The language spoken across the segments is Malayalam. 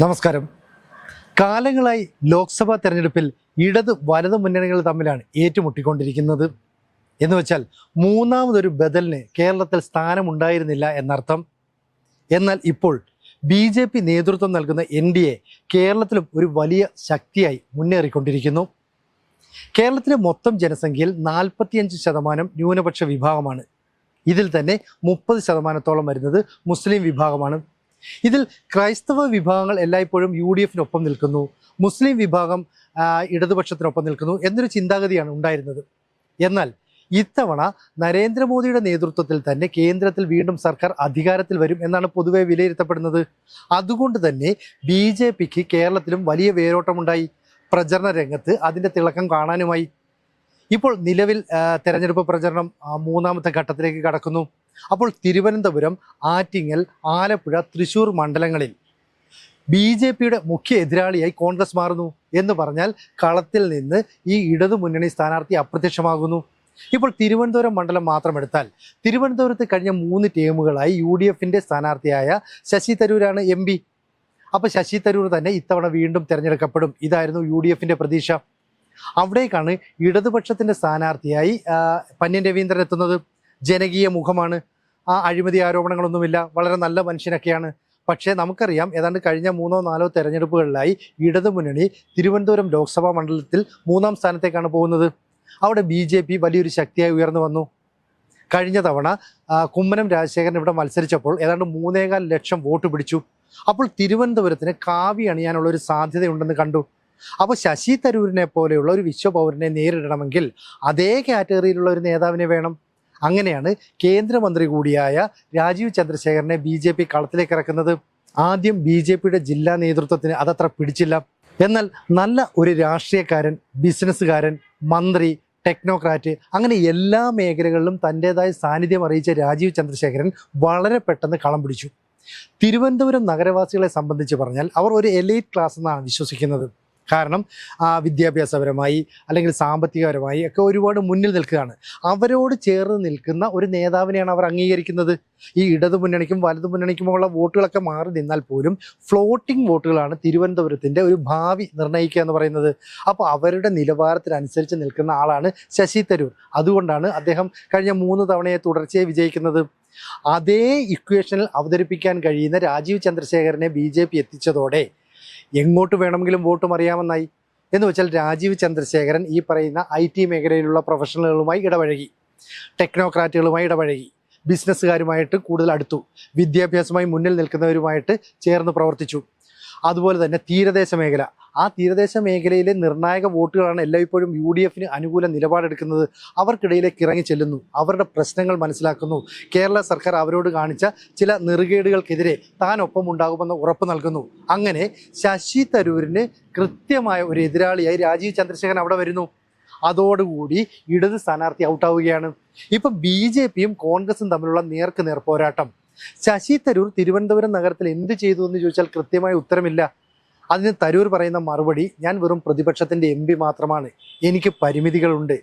നമസ്കാരം. കാലങ്ങളായി ലോക്സഭാ തെരഞ്ഞെടുപ്പിൽ ഇടത് വലത് മുന്നണികൾ തമ്മിലാണ് ഏറ്റുമുട്ടിക്കൊണ്ടിരിക്കുന്നത്. എന്ന് വെച്ചാൽ മൂന്നാമതൊരു ബദലിന് കേരളത്തിൽ സ്ഥാനമുണ്ടായിരുന്നില്ല എന്നർത്ഥം. എന്നാൽ ഇപ്പോൾ ബി ജെ പി നേതൃത്വം നൽകുന്ന എൻ ഡി എ കേരളത്തിലും ഒരു വലിയ ശക്തിയായി മുന്നേറിക്കൊണ്ടിരിക്കുന്നു. കേരളത്തിലെ മൊത്തം ജനസംഖ്യയിൽ നാൽപ്പത്തിയഞ്ച് ശതമാനം ന്യൂനപക്ഷ വിഭാഗമാണ്. ഇതിൽ തന്നെ മുപ്പത് ശതമാനത്തോളം വരുന്നത് മുസ്ലിം വിഭാഗമാണ്. ഇതിൽ ക്രൈസ്തവ വിഭാഗങ്ങൾ എല്ലായ്പ്പോഴും യു ഡി എഫിനൊപ്പം നിൽക്കുന്നു. മുസ്ലിം വിഭാഗം ഇടതുപക്ഷത്തിനൊപ്പം നിൽക്കുന്നു എന്നൊരു ചിന്താഗതിയാണ് ഉണ്ടായിരുന്നത്. എന്നാൽ ഇത്തവണ നരേന്ദ്രമോദിയുടെ നേതൃത്വത്തിൽ തന്നെ കേന്ദ്രത്തിൽ വീണ്ടും സർക്കാർ അധികാരത്തിൽ വരും എന്നാണ് പൊതുവെ വിലയിരുത്തപ്പെടുന്നത്. അതുകൊണ്ട് തന്നെ ബി ജെ പിക്ക് കേരളത്തിലും വലിയ വേരോട്ടമുണ്ടായി. പ്രചരണ രംഗത്ത് അതിന്റെ തിളക്കം കാണാനുമായി. ഇപ്പോൾ നിലവിൽ തെരഞ്ഞെടുപ്പ് പ്രചരണം മൂന്നാമത്തെ ഘട്ടത്തിലേക്ക് കടക്കുന്നു. അപ്പോൾ തിരുവനന്തപുരം ആറ്റിങ്ങൽ ആലപ്പുഴ തൃശൂർ മണ്ഡലങ്ങളിൽ ബി ജെ പിയുടെ മുഖ്യ എതിരാളിയായി കോൺഗ്രസ് മാറുന്നു എന്ന് പറഞ്ഞാൽ കളത്തിൽ നിന്ന് ഈ ഇടതു മുന്നണി സ്ഥാനാർത്ഥി അപ്രത്യക്ഷമാകുന്നു. ഇപ്പോൾ തിരുവനന്തപുരം മണ്ഡലം മാത്രം എടുത്താൽ തിരുവനന്തപുരത്ത് കഴിഞ്ഞ മൂന്ന് ടീമുകളായി യു ഡി എഫിന്റെ സ്ഥാനാർത്ഥിയായ ശശി തരൂരാണ് എം പി. അപ്പോൾ ശശി തരൂർ തന്നെ ഇത്തവണ വീണ്ടും തിരഞ്ഞെടുക്കപ്പെടും. ഇതായിരുന്നു യു ഡി എഫിന്റെ പ്രതീക്ഷ. അവിടേക്കാണ് ഇടതുപക്ഷത്തിന്റെ സ്ഥാനാർത്ഥിയായി പന്ന്യൻ രവീന്ദ്രൻ എത്തുന്നത്. ജനകീയ മുഖമാണ്. ആ അഴിമതി ആരോപണങ്ങളൊന്നുമില്ല. വളരെ നല്ല മനുഷ്യനൊക്കെയാണ്. പക്ഷേ നമുക്കറിയാം ഏതാണ്ട് കഴിഞ്ഞ മൂന്നോ നാലോ തെരഞ്ഞെടുപ്പുകളിലായി ഇടതുമുന്നണി തിരുവനന്തപുരം ലോക്സഭാ മണ്ഡലത്തിൽ മൂന്നാം സ്ഥാനത്തേക്കാണ് പോകുന്നത്. അവിടെ ബി ജെ പി വലിയൊരു ശക്തിയായി ഉയർന്നു വന്നു. കഴിഞ്ഞ തവണ കുമ്മനം രാജശേഖരൻ ഇവിടെ മത്സരിച്ചപ്പോൾ ഏതാണ്ട് മൂന്നേകാൽ ലക്ഷം വോട്ട് പിടിച്ചു. അപ്പോൾ തിരുവനന്തപുരത്തിന് കാവി അണിയാനുള്ള ഒരു സാധ്യതയുണ്ടെന്ന് കണ്ടു. അപ്പോൾ ശശി തരൂരിനെ പോലെയുള്ള ഒരു വിശ്വപൗരനെ നേരിടണമെങ്കിൽ അതേ കാറ്റഗറിയിലുള്ള ഒരു നേതാവിനെ വേണം. അങ്ങനെയാണ് കേന്ദ്രമന്ത്രി കൂടിയായ രാജീവ് ചന്ദ്രശേഖരനെ ബി ജെ പി കളത്തിലേക്ക് ഇറക്കുന്നത്. ആദ്യം ബി ജെ പിയുടെ ജില്ലാ നേതൃത്വത്തിന് അതത്ര പിടിച്ചില്ല. എന്നാൽ നല്ല ഒരു രാഷ്ട്രീയക്കാരൻ ബിസിനസ്സുകാരൻ മന്ത്രി ടെക്നോക്രാറ്റ് അങ്ങനെ എല്ലാ മേഖലകളിലും തന്റെതായ സാന്നിധ്യം അറിയിച്ച രാജീവ് ചന്ദ്രശേഖരൻ വളരെ പെട്ടെന്ന് കളം പിടിച്ചു. തിരുവനന്തപുരം നഗരവാസികളെ സംബന്ധിച്ച് പറഞ്ഞാൽ അവർ ഒരു എലൈറ്റ് ക്ലാസ് എന്നാണ് വിശ്വസിക്കുന്നത്. കാരണം വിദ്യാഭ്യാസപരമായി അല്ലെങ്കിൽ സാമ്പത്തികപരമായി ഒക്കെ ഒരുപാട് മുന്നിൽ നിൽക്കുകയാണ്. അവരോട് ചേർന്ന് നിൽക്കുന്ന ഒരു നേതാവിനെയാണ് അവർ അംഗീകരിക്കുന്നത്. ഈ ഇടതു മുന്നണിക്കും വലതു മുന്നണിക്കുമുള്ള വോട്ടുകളൊക്കെ മാറി നിന്നാൽ പോലും ഫ്ലോട്ടിംഗ് വോട്ടുകളാണ് തിരുവനന്തപുരത്തിന്റെ ഒരു ഭാവി നിർണയിക്കുക എന്ന് പറയുന്നത്. അപ്പോൾ അവരുടെ നിലവാരത്തിനനുസരിച്ച് നിൽക്കുന്ന ആളാണ് ശശി തരൂർ. അതുകൊണ്ടാണ് അദ്ദേഹം കഴിഞ്ഞ മൂന്ന് തവണയെ തുടർച്ചയായി വിജയിക്കുന്നത്. അതേ ഇക്വേഷനിൽ അവതരിപ്പിക്കാൻ കഴിയുന്ന രാജീവ് ചന്ദ്രശേഖരനെ ബി എത്തിച്ചതോടെ എങ്ങോട്ട് വേണമെങ്കിലും വോട്ട് മറിയാമെന്നായി എന്ന് വെച്ചാൽ രാജീവ് ചന്ദ്രശേഖരൻ ഈ പറയുന്ന ഐ ടി മേഖലയിലുള്ള പ്രൊഫഷണലുകളുമായി ഇടപഴകി. ടെക്നോക്രാറ്റുകളുമായി ഇടപഴകി. ബിസിനസ്സുകാരുമായിട്ട് കൂടുതൽ അടുത്തു. വിദ്യാഭ്യാസമായി മുന്നിൽ നിൽക്കുന്നവരുമായിട്ട് ചേർന്ന് പ്രവർത്തിച്ചു. അതുപോലെ തന്നെ തീരദേശ മേഖല. ആ തീരദേശ മേഖലയിലെ നിർണായക വോട്ടുകളാണ് എല്ലായ്പ്പോഴും യു ഡി എഫിന് അനുകൂല നിലപാടെടുക്കുന്നത്. അവർക്കിടയിലേക്ക് ഇറങ്ങി ചെല്ലുന്നു. അവരുടെ പ്രശ്നങ്ങൾ മനസ്സിലാക്കുന്നു. കേരള സർക്കാർ അവരോട് കാണിച്ച ചില നെറുകേടുകൾക്കെതിരെ ഒപ്പം ഉണ്ടാകുമെന്ന് ഉറപ്പ് നൽകുന്നു. അങ്ങനെ ശശി തരൂരിന് കൃത്യമായ ഒരു എതിരാളിയായി രാജീവ് ചന്ദ്രശേഖരൻ അവിടെ വരുന്നു. അതോടുകൂടി ഇടത് സ്ഥാനാർത്ഥി ഔട്ടാവുകയാണ്. ഇപ്പം ബി ജെ പിയും കോൺഗ്രസും തമ്മിലുള്ള നേർക്ക് നേർ പോരാട്ടം. ശശി തരൂർ തിരുവനന്തപുരം നഗരത്തിൽ എന്ത് ചെയ്തു എന്ന് ചോദിച്ചാൽ കൃത്യമായ ഉത്തരമില്ല. അതിന് തരൂർ പറയുന്ന മറുപടി ഞാൻ വെറും പ്രതിപക്ഷത്തിന്റെ എം മാത്രമാണ്. എനിക്ക് പരിമിതികളുണ്ട്.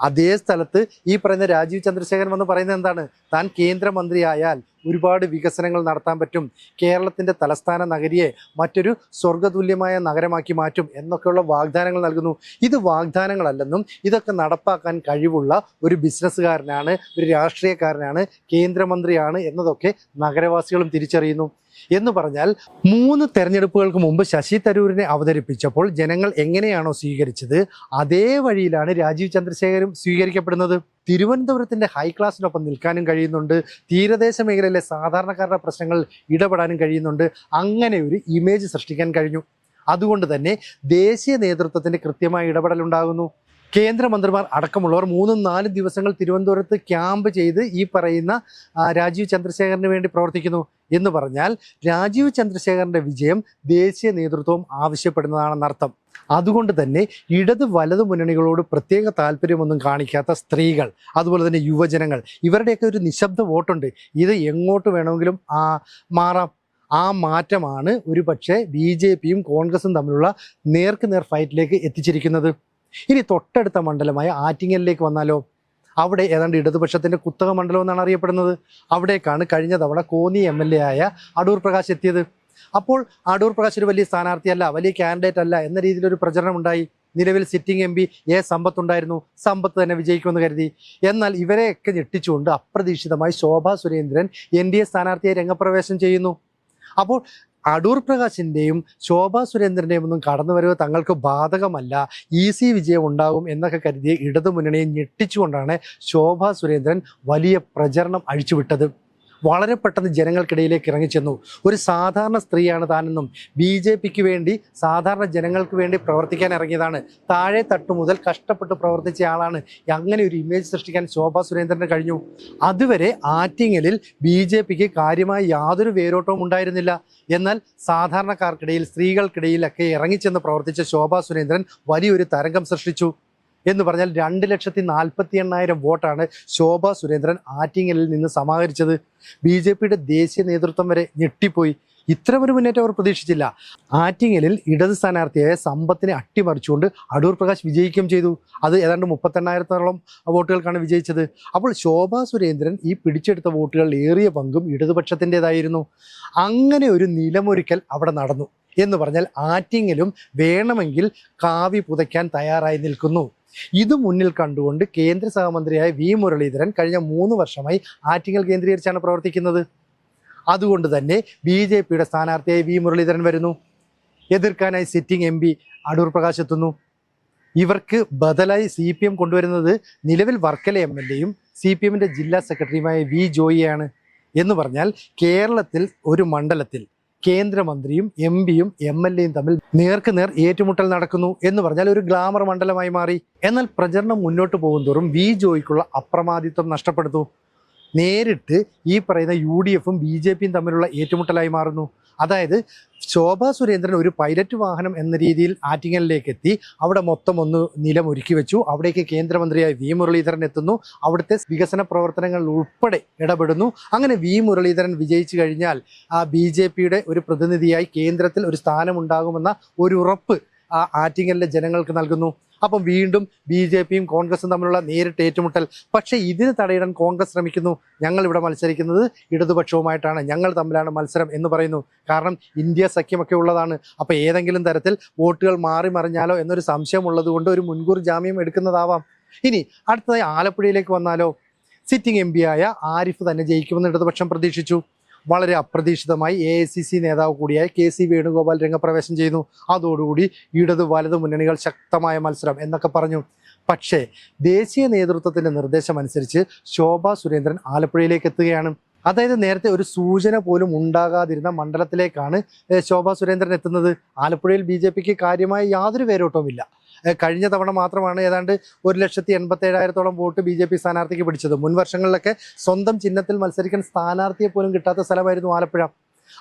അതേ സ്ഥലത്ത് ഈ പറയുന്ന രാജീവ് ചന്ദ്രശേഖരൻ എന്ന് പറയുന്നത് എന്താണ്? താൻ കേന്ദ്രമന്ത്രിയായാൽ ഒരുപാട് വികസനങ്ങൾ നടത്താൻ പറ്റും. കേരളത്തിന്റെ തലസ്ഥാന നഗരിയെ മറ്റൊരു സ്വർഗതുല്യമായ നഗരമാക്കി മാറ്റും എന്നൊക്കെയുള്ള വാഗ്ദാനങ്ങൾ നൽകുന്നു. ഇത് വാഗ്ദാനങ്ങളല്ലെന്നും ഇതൊക്കെ നടപ്പാക്കാൻ കഴിവുള്ള ഒരു ബിസിനസ്സുകാരനാണ് ഒരു രാഷ്ട്രീയക്കാരനാണ് കേന്ദ്രമന്ത്രിയാണ് എന്നതൊക്കെ നഗരവാസികളും തിരിച്ചറിയുന്നു. എന്ന് പറഞ്ഞാൽ മൂന്ന് തെരഞ്ഞെടുപ്പുകൾക്ക് മുമ്പ് ശശി തരൂരിനെ അവതരിപ്പിച്ചപ്പോൾ ജനങ്ങൾ എങ്ങനെയാണോ സ്വീകരിച്ചത് അതേ വഴിയിലാണ് രാജീവ് ചന്ദ്രശേഖരും സ്വീകരിക്കപ്പെടുന്നത്. തിരുവനന്തപുരത്തിന്റെ ഹൈ ക്ലാസ്സിനൊപ്പം നിൽക്കാനും കഴിയുന്നുണ്ട്. തീരദേശ മേഖലയിലെ സാധാരണക്കാരുടെ പ്രശ്നങ്ങൾ ഇടപെടാനും കഴിയുന്നുണ്ട്. അങ്ങനെ ഒരു ഇമേജ് സൃഷ്ടിക്കാൻ കഴിഞ്ഞു. അതുകൊണ്ട് തന്നെ ദേശീയ നേതൃത്വത്തിന്റെ കൃത്യമായ ഇടപെടൽ ഉണ്ടാകുന്നു കേന്ദ്രമന്ത്രിമാർ അടക്കമുള്ളവർ മൂന്നും നാലും ദിവസങ്ങൾ തിരുവനന്തപുരത്ത് ക്യാമ്പ് ചെയ്ത് ഈ പറയുന്ന രാജീവ് ചന്ദ്രശേഖരന് വേണ്ടി പ്രവർത്തിക്കുന്നു എന്ന് പറഞ്ഞാൽ രാജീവ് ചന്ദ്രശേഖരന്റെ വിജയം ദേശീയ നേതൃത്വം ആവശ്യപ്പെടുന്നതാണെന്നർത്ഥം അതുകൊണ്ട് തന്നെ ഇടത് വലത് മുന്നണികളോട് പ്രത്യേക താല്പര്യമൊന്നും കാണിക്കാത്ത സ്ത്രീകൾ അതുപോലെ തന്നെ യുവജനങ്ങൾ ഇവരുടെയൊക്കെ ഒരു നിശബ്ദ വോട്ടുണ്ട്. ഇത് എങ്ങോട്ട് വേണമെങ്കിലും ആ മാറാം. ആ മാറ്റമാണ് ഒരു പക്ഷേ ബി ജെ പിയും കോൺഗ്രസും തമ്മിലുള്ള നേർക്ക് നേർ ഫൈറ്റിലേക്ക് എത്തിച്ചിരിക്കുന്നത്. ഇനി തൊട്ടടുത്ത മണ്ഡലമായ ആറ്റിങ്ങലിലേക്ക് വന്നാലോ? അവിടെ ഏതാണ്ട് ഇടതുപക്ഷത്തിന്റെ കുത്തക മണ്ഡലം എന്നാണ് അറിയപ്പെടുന്നത്. അവിടേക്കാണ് കഴിഞ്ഞ തവണ കോന്നി എം എൽ എ ആയ അടൂർ പ്രകാശ് എത്തിയത്. അപ്പോൾ അടൂർ പ്രകാശ് ഒരു വലിയ സ്ഥാനാർത്ഥിയല്ല വലിയ കാൻഡിഡേറ്റ് അല്ല എന്ന രീതിയിലൊരു പ്രചരണം ഉണ്ടായി നിലവിൽ സിറ്റിംഗ് എം പി എ സമ്പത്തുണ്ടായിരുന്നു. സമ്പത്ത് തന്നെ വിജയിക്കുമെന്ന് കരുതി. എന്നാൽ ഇവരെയൊക്കെ ഞെട്ടിച്ചുകൊണ്ട് അപ്രതീക്ഷിതമായി Shobha Surendran N D A സ്ഥാനാർത്ഥിയെ രംഗപ്രവേശം ചെയ്യുന്നു. അപ്പോൾ അടൂർ പ്രകാശിന്റെയും ശോഭാ സുരേന്ദ്രന്റെയും ഒന്നും കടന്നു വരവ് തങ്ങൾക്ക് ബാധകമല്ല. ഈസി വിജയം ഉണ്ടാകും എന്നൊക്കെ കരുതിയ ഇടതുമുന്നണിയെ ഞെട്ടിച്ചുകൊണ്ടാണ് ശോഭാ സുരേന്ദ്രൻ വലിയ പ്രചരണം അഴിച്ചുവിട്ടത്. വളരെ പെട്ടെന്ന് ജനങ്ങൾക്കിടയിലേക്ക് ഇറങ്ങിച്ചെന്നു. ഒരു സാധാരണ സ്ത്രീയാണ് താനെന്നും ബി ജെ പിക്ക് വേണ്ടി സാധാരണ ജനങ്ങൾക്ക് വേണ്ടി പ്രവർത്തിക്കാൻ ഇറങ്ങിയതാണ്. താഴെ തട്ടു മുതൽ കഷ്ടപ്പെട്ട് പ്രവർത്തിച്ച ആളാണ്. അങ്ങനെ ഒരു ഇമേജ് സൃഷ്ടിക്കാൻ ശോഭാ സുരേന്ദ്രന് കഴിഞ്ഞു. അതുവരെ ആറ്റിങ്ങലിൽ ബി ജെ പിക്ക് കാര്യമായി യാതൊരു വേരോട്ടവും ഉണ്ടായിരുന്നില്ല. എന്നാൽ സാധാരണക്കാർക്കിടയിൽ സ്ത്രീകൾക്കിടയിലൊക്കെ ഇറങ്ങിച്ചെന്ന് പ്രവർത്തിച്ച ശോഭാ സുരേന്ദ്രൻ വലിയൊരു തരംഗം സൃഷ്ടിച്ചു. എന്ന് പറഞ്ഞാൽ രണ്ട് ലക്ഷത്തി നാൽപ്പത്തി എണ്ണായിരം വോട്ടാണ് ശോഭ സുരേന്ദ്രൻ ആറ്റിങ്ങലിൽ നിന്ന് സമാഹരിച്ചത്. ബി ജെ പിയുടെ ദേശീയ നേതൃത്വം വരെ ഞെട്ടിപ്പോയി. ഇത്തരമൊരു മുന്നേറ്റം അവർ പ്രതീക്ഷിച്ചില്ല. ആറ്റിങ്ങലിൽ ഇടത് സ്ഥാനാർത്ഥിയായ സമ്പത്തിനെ അട്ടിമറിച്ചുകൊണ്ട് അടൂർ പ്രകാശ് വിജയിക്കുകയും ചെയ്തു. അത് ഏതാണ്ട് മുപ്പത്തെണ്ണായിരത്തോളം വോട്ടുകൾക്കാണ് വിജയിച്ചത്. അപ്പോൾ ശോഭ സുരേന്ദ്രൻ ഈ പിടിച്ചെടുത്ത വോട്ടുകളിൽ ഏറിയ പങ്കും ഇടതുപക്ഷത്തിന്റെതായിരുന്നു. അങ്ങനെ ഒരു നിലമൊരുക്കൽ അവിടെ നടന്നു എന്ന് പറഞ്ഞാൽ ആറ്റിങ്ങലും വേണമെങ്കിൽ കാവി പുതയ്ക്കാൻ തയ്യാറായി നിൽക്കുന്നു. ഇത് മുന്നിൽ കണ്ടുകൊണ്ട് കേന്ദ്ര സഹമന്ത്രിയായ വി മുരളീധരൻ കഴിഞ്ഞ മൂന്ന് വർഷമായി ആറ്റിങ്ങൽ കേന്ദ്രീകരിച്ചാണ് പ്രവർത്തിക്കുന്നത്. അതുകൊണ്ട് തന്നെ ബി ജെ പിയുടെ സ്ഥാനാർത്ഥിയായി വി മുരളീധരൻ വരുന്നു. എതിർക്കാനായി sitting M P Adoor Prakash എത്തുന്നു. ഇവർക്ക് ബദലായി സി പി എം കൊണ്ടുവരുന്നത് നിലവിൽ വർക്കല എം എൽ എയും സി പി എമ്മിന്റെ ജില്ലാ സെക്രട്ടറിയുമായ വി ജോയിയാണ്. എന്ന് പറഞ്ഞാൽ കേരളത്തിൽ ഒരു മണ്ഡലത്തിൽ കേന്ദ്രമന്ത്രിയും എം പിയും എം എൽ എയും തമ്മിൽ നേർക്ക് നേർ ഏറ്റുമുട്ടൽ നടക്കുന്നു എന്ന് പറഞ്ഞാൽ ഒരു ഗ്ലാമർ മണ്ഡലമായി മാറി. എന്നാൽ പ്രചരണം മുന്നോട്ട് പോകുന്തോറും വി ജോയ്ക്കുള്ള അപ്രമാദിത്വം നഷ്ടപ്പെടുന്നു. നേരിട്ട് ഈ പറയുന്ന യു ഡി എഫും ബി ജെ പിയും തമ്മിലുള്ള ഏറ്റുമുട്ടലായി മാറുന്നു. അതായത് ശോഭ സുരേന്ദ്രൻ ഒരു പൈലറ്റ് വാഹനം എന്ന രീതിയിൽ ആറ്റിങ്ങലിലേക്ക് എത്തി അവിടെ മൊത്തം ഒന്ന് നിലമൊരുക്കി വെച്ചു. അവിടേക്ക് കേന്ദ്രമന്ത്രിയായ വി മുരളീധരൻ എത്തുന്നു. അവിടുത്തെ വികസന പ്രവർത്തനങ്ങളിൽ ഉൾപ്പെടെ ഇടപെടുന്നു. അങ്ങനെ വി മുരളീധരൻ വിജയിച്ചു കഴിഞ്ഞാൽ ആ ബി ഒരു പ്രതിനിധിയായി കേന്ദ്രത്തിൽ ഒരു സ്ഥാനമുണ്ടാകുമെന്ന ഒരു ഉറപ്പ് ആ ആറ്റിങ്ങലിലെ ജനങ്ങൾക്ക് നൽകുന്നു. അപ്പം വീണ്ടും ബി ജെ പിയും കോൺഗ്രസും തമ്മിലുള്ള നേരിട്ട് ഏറ്റുമുട്ടൽ. പക്ഷേ ഇതിന് തടയിടാൻ കോൺഗ്രസ് ശ്രമിക്കുന്നു. ഞങ്ങൾ ഇവിടെ മത്സരിക്കുന്നത് ഇടതുപക്ഷവുമായിട്ടാണ്. ഞങ്ങൾ തമ്മിലാണ് മത്സരം എന്ന് പറയുന്നു. കാരണം ഇന്ത്യ സഖ്യമൊക്കെ ഉള്ളതാണ്. അപ്പോൾ ഏതെങ്കിലും തരത്തിൽ വോട്ടുകൾ മാറി മറിഞ്ഞാലോ എന്നൊരു സംശയം ഉള്ളതുകൊണ്ട് ഒരു മുൻകൂർ ജാമ്യം എടുക്കുന്നതാവാം. ഇനി അടുത്തതായി ആലപ്പുഴയിലേക്ക് വന്നാലോ? സിറ്റിംഗ് എം ആയ ആരിഫ് തന്നെ ജയിക്കുമെന്ന് ഇടതുപക്ഷം പ്രതീക്ഷിച്ചു. വളരെ അപ്രതീക്ഷിതമായി എ ഐ സി സി നേതാവ് കൂടിയായ കെ സി വേണുഗോപാൽ രംഗപ്രവേശം ചെയ്യുന്നു. അതോടുകൂടി ഇടത് വലത് മുന്നണികൾ ശക്തമായ മത്സരം എന്നൊക്കെ പറഞ്ഞു. പക്ഷേ ദേശീയ നേതൃത്വത്തിന്റെ നിർദ്ദേശമനുസരിച്ച് ശോഭാ സുരേന്ദ്രൻ ആലപ്പുഴയിലേക്ക് എത്തുകയാണ്. അതായത് നേരത്തെ ഒരു സൂചന പോലും ഉണ്ടാകാതിരുന്ന മണ്ഡലത്തിലേക്കാണ് ശോഭാ സുരേന്ദ്രൻ എത്തുന്നത്. ആലപ്പുഴയിൽ ബി ജെ പിക്ക് കാര്യമായ യാതൊരു വേരോട്ടവുമില്ല. കഴിഞ്ഞ തവണ മാത്രമാണ് ഏതാണ്ട് ഒരു ലക്ഷത്തി എൺപത്തി ഏഴായിരത്തോളം വോട്ട് ബി ജെ പി സ്ഥാനാർത്ഥിക്ക് പിടിച്ചത്. മുൻ വർഷങ്ങളിലൊക്കെ സ്വന്തം ചിഹ്നത്തിൽ മത്സരിക്കാൻ സ്ഥാനാർത്ഥിയെ പോലും കിട്ടാത്ത സ്ഥലമായിരുന്നു ആലപ്പുഴ.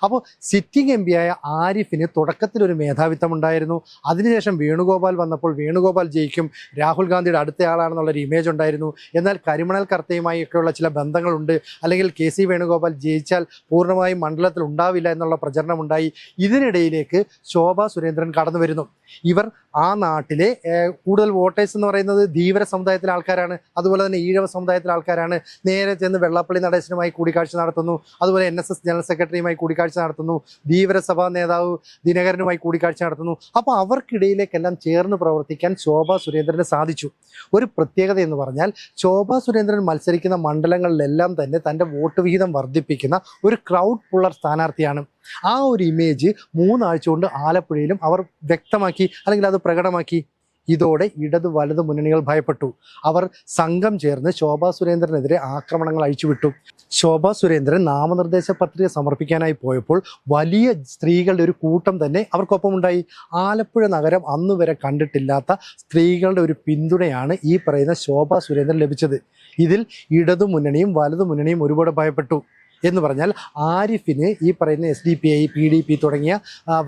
അപ്പോൾ സിറ്റിംഗ് എം ആയ ആരിഫിന് തുടക്കത്തിൽ ഒരു മേധാവിത്വം ഉണ്ടായിരുന്നു അതിനുശേഷം വേണുഗോപാൽ വന്നപ്പോൾ വേണുഗോപാൽ ജയിക്കും. രാഹുൽ ഗാന്ധിയുടെ അടുത്തയാളാണെന്നുള്ളൊരു ഇമേജ് ഉണ്ടായിരുന്നു. എന്നാൽ കരിമണൽ കർത്തയുമായി ഒക്കെയുള്ള ചില ബന്ധങ്ങളുണ്ട്. അല്ലെങ്കിൽ കെ സി വേണുഗോപാൽ ജയിച്ചാൽ പൂർണമായും മണ്ഡലത്തിൽ ഉണ്ടാവില്ല എന്നുള്ള പ്രചരണം ഉണ്ടായി ഇതിനിടയിലേക്ക് ശോഭ സുരേന്ദ്രൻ കടന്നു വരുന്നു. ഇവർ ആ നാട്ടിലെ കൂടുതൽ വോട്ടേഴ്സ് എന്ന് പറയുന്നത് ധീവര സമുദായത്തിലെ ആൾക്കാരാണ്. അതുപോലെ തന്നെ ഈഴവ സമുദായത്തിലെ ആൾക്കാരാണ്. നേരെ ചെന്ന് വെള്ളാപ്പള്ളി നടേശനുമായി കൂടിക്കാഴ്ച നടത്തുന്നു. അതുപോലെ എൻ ജനറൽ സെക്രട്ടറിയുമായി കൂടിക്കാഴ്ച നടത്തുന്നു. ധീവര സഭാ നേതാവ് ദിനകരനുമായി കൂടിക്കാഴ്ച നടത്തുന്നു. അപ്പോൾ അവർക്കിടയിലേക്കെല്ലാം ചേർന്ന് പ്രവർത്തിക്കാൻ ശോഭ സുരേന്ദ്രന് സാധിച്ചു. ഒരു പ്രത്യേകത എന്ന് പറഞ്ഞാൽ ശോഭ സുരേന്ദ്രൻ മത്സരിക്കുന്ന മണ്ഡലങ്ങളിലെല്ലാം തന്നെ തന്റെ വോട്ട് വിഹിതം വർദ്ധിപ്പിക്കുന്ന ഒരു ക്രൗഡ് പുള്ളർ സ്ഥാനാർത്ഥിയാണ്. ആ ഒരു ഇമേജ് മൂന്നാഴ്ച കൊണ്ട് ആലപ്പുഴയിലും അവർ വ്യക്തമാക്കി അല്ലെങ്കിൽ അത് പ്രകടമാക്കി. ഇതോടെ ഇടത് വലത് മുന്നണികൾ ഭയപ്പെട്ടു. അവർ സംഘം ചേർന്ന് ശോഭാ സുരേന്ദ്രനെതിരെ ആക്രമണങ്ങൾ അഴിച്ചുവിട്ടു. ശോഭാ സുരേന്ദ്രൻ നാമനിർദ്ദേശ പത്രിക സമർപ്പിക്കാനായി പോയപ്പോൾ വലിയ സ്ത്രീകളുടെ ഒരു കൂട്ടം തന്നെ അവർക്കൊപ്പമുണ്ടായി. ആലപ്പുഴ നഗരം അന്ന് വരെ കണ്ടിട്ടില്ലാത്ത സ്ത്രീകളുടെ ഒരു പിന്തുണയാണ് ഈ പറയുന്ന ശോഭ സുരേന്ദ്രൻ ലഭിച്ചത്. ഇതിൽ ഇടതു മുന്നണിയും വലതു മുന്നണിയും ഒരുപാട് ഭയപ്പെട്ടു. എന്ന് പറഞ്ഞാൽ ആരിഫിന് ഈ പറയുന്ന S D P I P D P തുടങ്ങിയ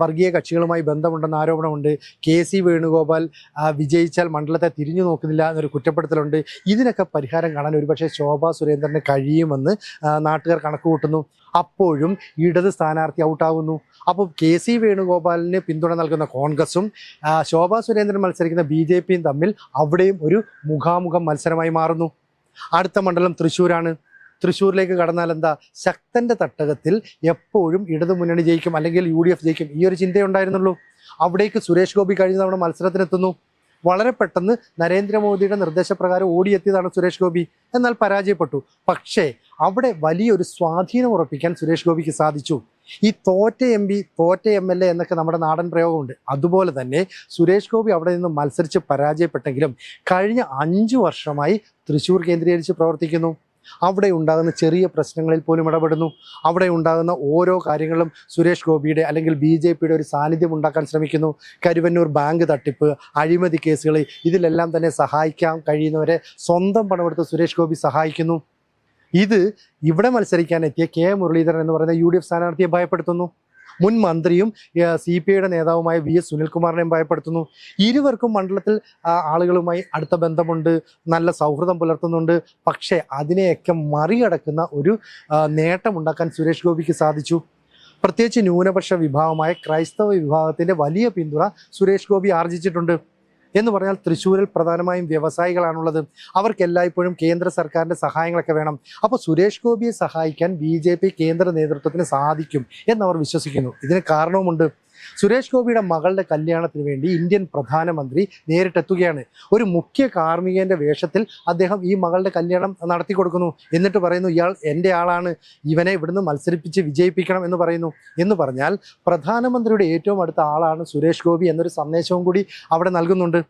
വർഗീയ കക്ഷികളുമായി ബന്ധമുണ്ടെന്ന ആരോപണമുണ്ട്. കെ സി വേണുഗോപാൽ വിജയിച്ചാൽ മണ്ഡലത്തെ തിരിഞ്ഞു നോക്കുന്നില്ല എന്നൊരു കുറ്റപ്പെടുത്തലുണ്ട്. ഇതിനൊക്കെ പരിഹാരം കാണാൻ ഒരുപക്ഷെ ശോഭാ സുരേന്ദ്രന് കഴിയുമെന്ന് നാട്ടുകാർ കണക്കുകൂട്ടുന്നു. അപ്പോഴും ഇടത് സ്ഥാനാർത്ഥി ഔട്ടാവുന്നു അപ്പോൾ കെ സി വേണുഗോപാലിന് പിന്തുണ നൽകുന്ന കോൺഗ്രസും ശോഭാ സുരേന്ദ്രൻ മത്സരിക്കുന്ന ബി ജെ പിയും തമ്മിൽ അവിടെയും ഒരു മുഖാമുഖം മത്സരമായി മാറുന്നു. അടുത്ത മണ്ഡലം തൃശ്ശൂരാണ്. തൃശ്ശൂരിലേക്ക് കടന്നാൽ എന്താ? ശക്തന്റെ തട്ടകത്തിൽ എപ്പോഴും ഇടതു മുന്നണി ജയിക്കും അല്ലെങ്കിൽ യു ഡി എഫ് ജയിക്കും. ഈ ഒരു ചിന്തയുണ്ടായിരുന്നുള്ളൂ അവിടേക്ക് സുരേഷ് ഗോപി കഴിഞ്ഞ തവണ മത്സരത്തിനെത്തുന്നു. വളരെ പെട്ടെന്ന് നരേന്ദ്രമോദിയുടെ നിർദ്ദേശപ്രകാരം ഓടിയെത്തിയതാണ് സുരേഷ് ഗോപി. എന്നാൽ പരാജയപ്പെട്ടു. പക്ഷേ അവിടെ വലിയൊരു സ്വാധീനം ഉറപ്പിക്കാൻ സുരേഷ് ഗോപിക്ക് സാധിച്ചു. ഈ തോറ്റ എം പി തോറ്റ എം എൽ എ എന്നൊക്കെ നമ്മുടെ നാടൻ പ്രയോഗമുണ്ട്. അതുപോലെ തന്നെ സുരേഷ് ഗോപി അവിടെ നിന്ന് മത്സരിച്ച് പരാജയപ്പെട്ടെങ്കിലും കഴിഞ്ഞ അഞ്ച് വർഷമായി തൃശ്ശൂർ കേന്ദ്രീകരിച്ച് പ്രവർത്തിക്കുന്നു. അവിടെ ഉണ്ടാകുന്ന ചെറിയ പ്രശ്നങ്ങളിൽ പോലും ഇടപെടുന്നു. അവിടെ ഉണ്ടാകുന്ന ഓരോ കാര്യങ്ങളും സുരേഷ് ഗോപിയുടെ അല്ലെങ്കിൽ ബി ജെ പിയുടെ ഒരു സാന്നിധ്യം ഉണ്ടാക്കാൻ ശ്രമിക്കുന്നു. കരുവന്നൂർ ബാങ്ക് തട്ടിപ്പ് അഴിമതി കേസുകൾ ഇതിലെല്ലാം തന്നെ സഹായിക്കാൻ കഴിയുന്നവരെ സ്വന്തം പണമെടുത്ത് സുരേഷ് ഗോപി സഹായിക്കുന്നു. ഇത് ഇവിടെ മത്സരിക്കാൻ എത്തിയ കെ മുരളീധരൻ എന്ന് പറയുന്ന യു ഡി എഫ് സ്ഥാനാർത്ഥിയെ ഭയപ്പെടുത്തുന്നു. മുൻ മന്ത്രിയും സി പി ഐയുടെ നേതാവുമായ വി എസ് സുനിൽകുമാറിനെയും ഭയപ്പെടുത്തുന്നു. ഇരുവർക്കും മണ്ഡലത്തിൽ ആളുകളുമായി അടുത്ത ബന്ധമുണ്ട് നല്ല സൗഹൃദം പുലർത്തുന്നുണ്ട്. പക്ഷേ അതിനെയൊക്കെ മറികടക്കുന്ന ഒരു നേട്ടമുണ്ടാക്കാൻ സുരേഷ് ഗോപിക്ക് സാധിച്ചു. പ്രത്യേകിച്ച് ന്യൂനപക്ഷ വിഭാഗമായ ക്രൈസ്തവ വിഭാഗത്തിന്റെ വലിയ പിന്തുണ സുരേഷ് ഗോപി ആർജിച്ചിട്ടുണ്ട്. എന്ന് പറഞ്ഞാൽ തൃശ്ശൂരിൽ പ്രധാനമായും വ്യവസായികളാണുള്ളത്. അവർക്ക് എല്ലായ്പ്പോഴും കേന്ദ്ര സർക്കാരിന്റെ സഹായങ്ങളൊക്കെ വേണം. അപ്പോൾ സുരേഷ് ഗോപിയെ സഹായിക്കാൻ ബി കേന്ദ്ര നേതൃത്വത്തിന് സാധിക്കും എന്നവർ വിശ്വസിക്കുന്നു. ഇതിന് കാരണവുമുണ്ട്. സുരേഷ് ഗോപിയുടെ മകളുടെ കല്യാണത്തിന് വേണ്ടി ഇന്ത്യൻ പ്രധാനമന്ത്രി നേരിട്ടെത്തുകയാണ്. ഒരു മുഖ്യ കാർമ്മികന്റെ വേഷത്തിൽ അദ്ദേഹം ഈ മകളുടെ കല്യാണം നടത്തി കൊടുക്കുന്നു എന്നിട്ട് പറയുന്നു ഇയാൾ എന്റെ ആളാണ്. ഇവനെ ഇവിടുന്ന് മത്സരിപ്പിച്ച് വിജയിപ്പിക്കണം എന്ന് പറയുന്നു. എന്ന് പറഞ്ഞാൽ പ്രധാനമന്ത്രിയുടെ ഏറ്റവും അടുത്ത ആളാണ് സുരേഷ് ഗോപി എന്നൊരു സന്ദേശവും കൂടി അവിടെ നൽകുന്നുണ്ട്.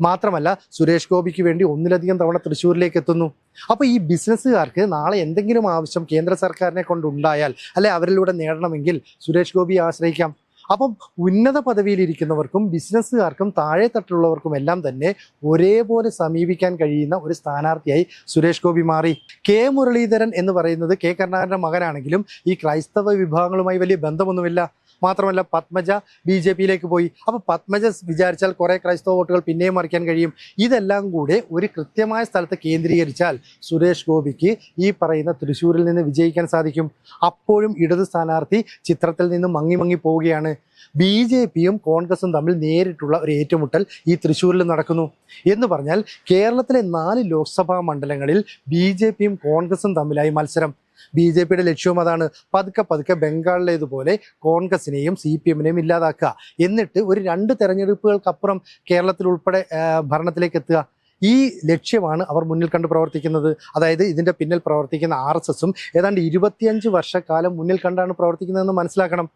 മാത്രമല്ല സുരേഷ് ഗോപിക്ക് വേണ്ടി ഒന്നിലധികം തവണ തൃശ്ശൂരിലേക്ക് എത്തുന്നു. അപ്പോൾ ഈ ബിസിനസ്സുകാർക്ക് നാളെ എന്തെങ്കിലും ആവശ്യം കേന്ദ്ര സർക്കാരിനെ കൊണ്ടുണ്ടായാൽ അല്ലെ അവരിലൂടെ നേടണമെങ്കിൽ സുരേഷ് ഗോപിയെ ആശ്രയിക്കാം. അപ്പം ഉന്നത പദവിയിലിരിക്കുന്നവർക്കും ബിസിനസ്സുകാർക്കും താഴെ തട്ടിലുള്ളവർക്കും എല്ലാം തന്നെ ഒരേപോലെ സമീപിക്കാൻ കഴിയുന്ന ഒരു സ്ഥാനാർത്ഥിയായി സുരേഷ് ഗോപി മാറി. കെ മുരളീധരൻ എന്ന് പറയുന്നത് കെ കരുണാകരന്റെ മകനാണെങ്കിലും ഈ ക്രൈസ്തവ വിഭാഗങ്ങളുമായി വലിയ ബന്ധമൊന്നുമില്ല. മാത്രമല്ല പത്മജ ബി ജെ പിയിലേക്ക് പോയി. അപ്പോൾ പത്മജ വിചാരിച്ചാൽ കുറേ ക്രൈസ്തവ വോട്ടുകൾ പിന്നെയും മറിക്കാൻ കഴിയും. ഇതെല്ലാം കൂടെ ഒരു കൃത്യമായ സ്ഥലത്ത് കേന്ദ്രീകരിച്ചാൽ സുരേഷ് ഗോപിക്ക് ഈ പറയുന്ന തൃശ്ശൂരിൽ നിന്ന് വിജയിക്കാൻ സാധിക്കും. അപ്പോഴും ഇടത് സ്ഥാനാർത്ഥി ചിത്രത്തിൽ നിന്ന് മങ്ങി മങ്ങി പോവുകയാണ്. ബി ജെ പിയും കോൺഗ്രസും തമ്മിൽ നേരിട്ടുള്ള ഒരു ഏറ്റുമുട്ടൽ ഈ തൃശ്ശൂരിൽ നടക്കുന്നു. എന്ന് പറഞ്ഞാൽ കേരളത്തിലെ നാല് ലോക്സഭാ മണ്ഡലങ്ങളിൽ ബി ജെ പിയും കോൺഗ്രസും തമ്മിലായി മത്സരം. ബി ജെ പിയുടെ ലക്ഷ്യവും അതാണ്. പതുക്കെ പതുക്കെ ബംഗാളിലേതുപോലെ കോൺഗ്രസിനെയും സി പി എമ്മിനെയും ഇല്ലാതാക്കുക. എന്നിട്ട് ഒരു രണ്ട് തെരഞ്ഞെടുപ്പുകൾക്കപ്പുറം കേരളത്തിൽ ഉൾപ്പെടെ ഭരണത്തിലേക്ക് എത്തുക ഈ ലക്ഷ്യമാണ് അവർ മുന്നിൽ കണ്ട് പ്രവർത്തിക്കുന്നത്. അതായത് ഇതിന്റെ പിന്നിൽ പ്രവർത്തിക്കുന്ന ആർ എസ് എസും ഏതാണ്ട് ഇരുപത്തിയഞ്ച് വർഷക്കാലം മുന്നിൽ കണ്ടാണ് പ്രവർത്തിക്കുന്നതെന്ന് മനസ്സിലാക്കണം.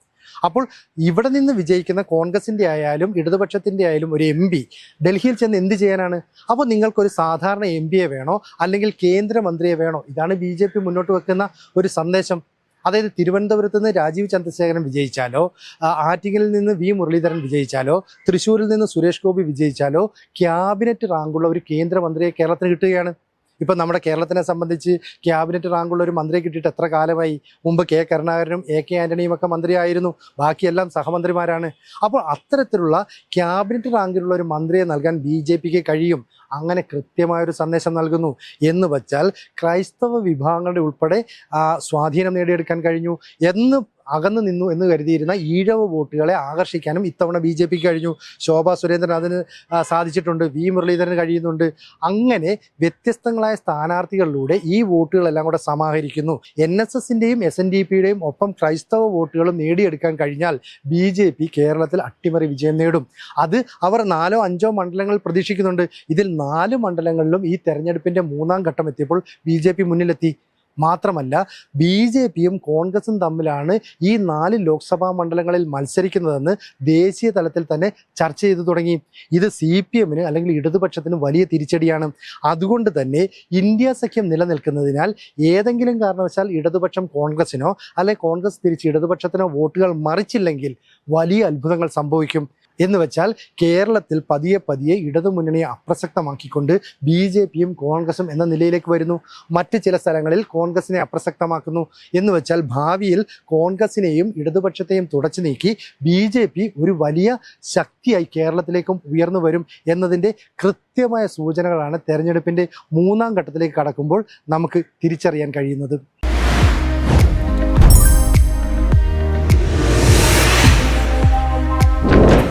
അപ്പോൾ ഇവിടെ നിന്ന് വിജയിക്കുന്ന കോൺഗ്രസിന്റെ ആയാലും ഇടതുപക്ഷത്തിന്റെ ആയാലും ഒരു എം പി ഡൽഹിയിൽ ചെന്ന് എന്ത് ചെയ്യാനാണ്? അപ്പോൾ നിങ്ങൾക്കൊരു സാധാരണ എം പിയെ വേണോ? അല്ലെങ്കിൽ കേന്ദ്രമന്ത്രിയെ വേണോ? ഇതാണ് ബി ജെ പി മുന്നോട്ട് വെക്കുന്ന ഒരു സന്ദേശം. അതായത് തിരുവനന്തപുരത്ത് നിന്ന് രാജീവ് ചന്ദ്രശേഖരൻ വിജയിച്ചാലോ ആറ്റിങ്ങലിൽ നിന്ന് വി മുരളീധരൻ വിജയിച്ചാലോ തൃശ്ശൂരിൽ നിന്ന് സുരേഷ് ഗോപി വിജയിച്ചാലോ ക്യാബിനറ്റ് റാങ്കുള്ള ഒരു കേന്ദ്രമന്ത്രിയെ കേരളത്തിന് കിട്ടുകയാണ്. ഇപ്പം നമ്മുടെ കേരളത്തിനെ സംബന്ധിച്ച് ക്യാബിനറ്റ് റാങ്കുള്ള ഒരു മന്ത്രിയെ കിട്ടിയിട്ട് എത്ര കാലമായി? മുമ്പ് കെ കരുണാകരനും എ കെ ആന്റണിയും ഒക്കെ മന്ത്രിയായിരുന്നു. ബാക്കിയെല്ലാം സഹമന്ത്രിമാരാണ്. അപ്പോൾ അത്തരത്തിലുള്ള ക്യാബിനറ്റ് റാങ്കിലുള്ള ഒരു മന്ത്രിയെ നൽകാൻ ബി ജെ പിക്ക് കഴിയും? അങ്ങനെ കൃത്യമായൊരു സന്ദേശം നൽകുന്നു. എന്ന് വച്ചാൽ ക്രൈസ്തവ വിഭാഗങ്ങളുടെ ഉൾപ്പെടെ സ്വാധീനം നേടിയെടുക്കാൻ കഴിഞ്ഞു. എന്ന് അകന്നു നിന്നു എന്ന് കരുതിയിരുന്ന ഈഴവ വോട്ടുകളെ ആകർഷിക്കാനും ഇത്തവണ ബി ജെ പിക്ക് കഴിഞ്ഞു. ശോഭാ സുരേന്ദ്രൻ അതിന് സാധിച്ചിട്ടുണ്ട്. വി മുരളീധരൻ കഴിയുന്നുണ്ട്. അങ്ങനെ വ്യത്യസ്തങ്ങളായ സ്ഥാനാർത്ഥികളിലൂടെ ഈ വോട്ടുകളെല്ലാം കൂടെ സമാഹരിക്കുന്നു. എൻ എസ് എസിന്റെയും എസ് എൻ ഡി പിയുടെയും ഒപ്പം ക്രൈസ്തവ വോട്ടുകളും നേടിയെടുക്കാൻ കഴിഞ്ഞാൽ ബി ജെ പി കേരളത്തിൽ അട്ടിമറി വിജയം നേടും. അത് അവർ നാലോ അഞ്ചോ മണ്ഡലങ്ങൾ പ്രതീക്ഷിക്കുന്നുണ്ട്. ഇതിൽ നാല് മണ്ഡലങ്ങളിലും ഈ തെരഞ്ഞെടുപ്പിന്റെ മൂന്നാം ഘട്ടം എത്തിയപ്പോൾ ബി ജെ പി മുന്നിലെത്തി. മാത്രമല്ല ബി ജെ പിയും കോൺഗ്രസും തമ്മിലാണ് ഈ നാല് ലോക്സഭാ മണ്ഡലങ്ങളിൽ മത്സരിക്കുന്നതെന്ന് ദേശീയ തലത്തിൽ തന്നെ ചർച്ച ചെയ്തു തുടങ്ങി. ഇത് സി പി എമ്മിന് അല്ലെങ്കിൽ ഇടതുപക്ഷത്തിന് വലിയ തിരിച്ചടിയാണ്. അതുകൊണ്ട് തന്നെ ഇന്ത്യ സഖ്യം നിലനിൽക്കുന്നതിനാൽ ഏതെങ്കിലും കാരണവശാൽ ഇടതുപക്ഷം കോൺഗ്രസിനോ അല്ലെ കോൺഗ്രസ് തിരിച്ച് ഇടതുപക്ഷത്തിനോ വോട്ടുകൾ മറിച്ചില്ലെങ്കിൽ വലിയ അത്ഭുതങ്ങൾ സംഭവിക്കും. എന്ന് വെച്ചാൽ കേരളത്തിൽ പതിയെ പതിയെ ഇടതുമുന്നണിയെ അപ്രസക്തമാക്കിക്കൊണ്ട് ബി ജെ പിയും കോൺഗ്രസും എന്ന നിലയിലേക്ക് വരുന്നു. മറ്റ് ചില സ്ഥലങ്ങളിൽ കോൺഗ്രസിനെ അപ്രസക്തമാക്കുന്നു എന്ന് വെച്ചാൽ ഭാവിയിൽ കോൺഗ്രസിനെയും ഇടതുപക്ഷത്തെയും തുടച്ചു നീക്കി ബി ജെ പി ഒരു വലിയ ശക്തിയായി കേരളത്തിലേക്കും ഉയർന്നു വരും എന്നതിന്റെ കൃത്യമായ സൂചനകളാണ് തെരഞ്ഞെടുപ്പിന്റെ മൂന്നാം ഘട്ടത്തിലേക്ക് കടക്കുമ്പോൾ നമുക്ക് തിരിച്ചറിയാൻ കഴിയുന്നത്.